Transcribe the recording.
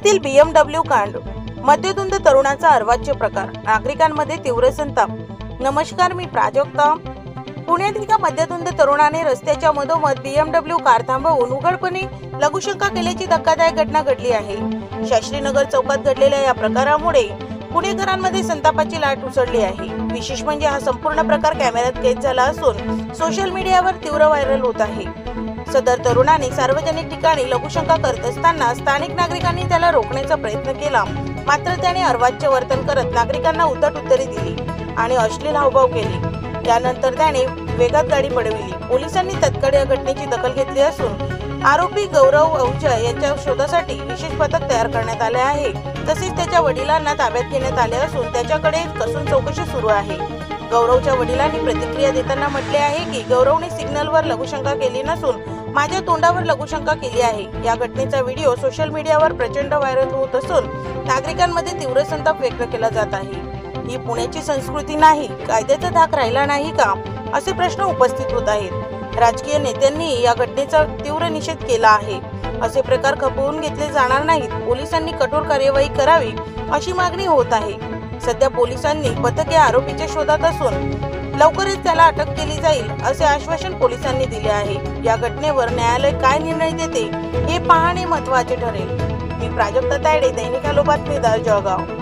पुण्यातील बीएमडब्ल्यू कांड. मद्यधुंद तरुणाचा अर्वाच्य प्रकार. नागरिकांमध्ये तीव्र संताप. नमस्कार मी प्राजक्ता. पुण्यात एका मद्यधुंद तरुणाने रस्त्याच्या मधोमध बीएमडब्ल्यू कार थांबवून उघडपणे लघुशंका केल्याची धक्कादायक घटना घडली आहे. शास्त्रीनगर चौकात घडलेल्या या प्रकारामुळे पुणेकरांमध्ये संतापाची लाट उसळली आहे. विशेष म्हणजे हा संपूर्ण प्रकार कॅमेऱ्यात कैद झाला असून सोशल मीडियावर तीव्र व्हायरल होत आहे. सदर तरुणाने सार्वजनिक ठिकाणी लघुशंका करत असताना स्थानिक नागरिकांनी त्याला रोखण्याचा प्रयत्न केला. मात्र त्याने अर्वाच्य वर्तन करत नागरिकांना उतट उत्तरे दिली आणि अश्लील हावभाव केले. त्यानंतर त्याने वेगात गाडी पडविली. पोलिसांनी तत्काळ या घटनेची दखल घेतली असून आरोपी गौरव अहुजा यांच्या शोधासाठी विशेष पथक तयार करण्यात आले आहे. तसेच त्याच्या वडिलांना ताब्यात घेण्यात आले असून त्याच्याकडे कसून चौकशी सुरू आहे. गौरवच्या वडिलांनी प्रतिक्रिया देताना म्हटले आहे की गौरवने सिग्नलवर लघुशंका केली नसून माझ्या तोंडावर लघुशंका केली आहे. या घटनेचा व्हिडिओ सोशल मीडियावर प्रचंड व्हायरल होत असून नागरिकांमध्ये तीव्र संताप व्यक्त केला जात आहे. ही पुण्याची संस्कृती नाही कायद्याचा धाक राहिला नाही का? असे प्रश्न उपस्थित होत आहेत. राजकीय नेत्यांनी या घटनेचा तीव्र निषेध केला आहे. असे प्रकार खपवून घेतले जाणार नाहीत. पोलिसांनी कठोर कार्यवाही करावी अशी मागणी होत आहे. सध्या पोलिसांनी पथक या आरोपीच्या शोधात असून लवकरच त्याला अटक केली जाईल असे आश्वासन पोलिसांनी दिले आहे. या घटनेवर न्यायालय काय निर्णय देते हे पाहणे महत्त्वाचे ठरेल. मी प्राजक्ता तायडे दैनिक आलो बातमीदार जळगाव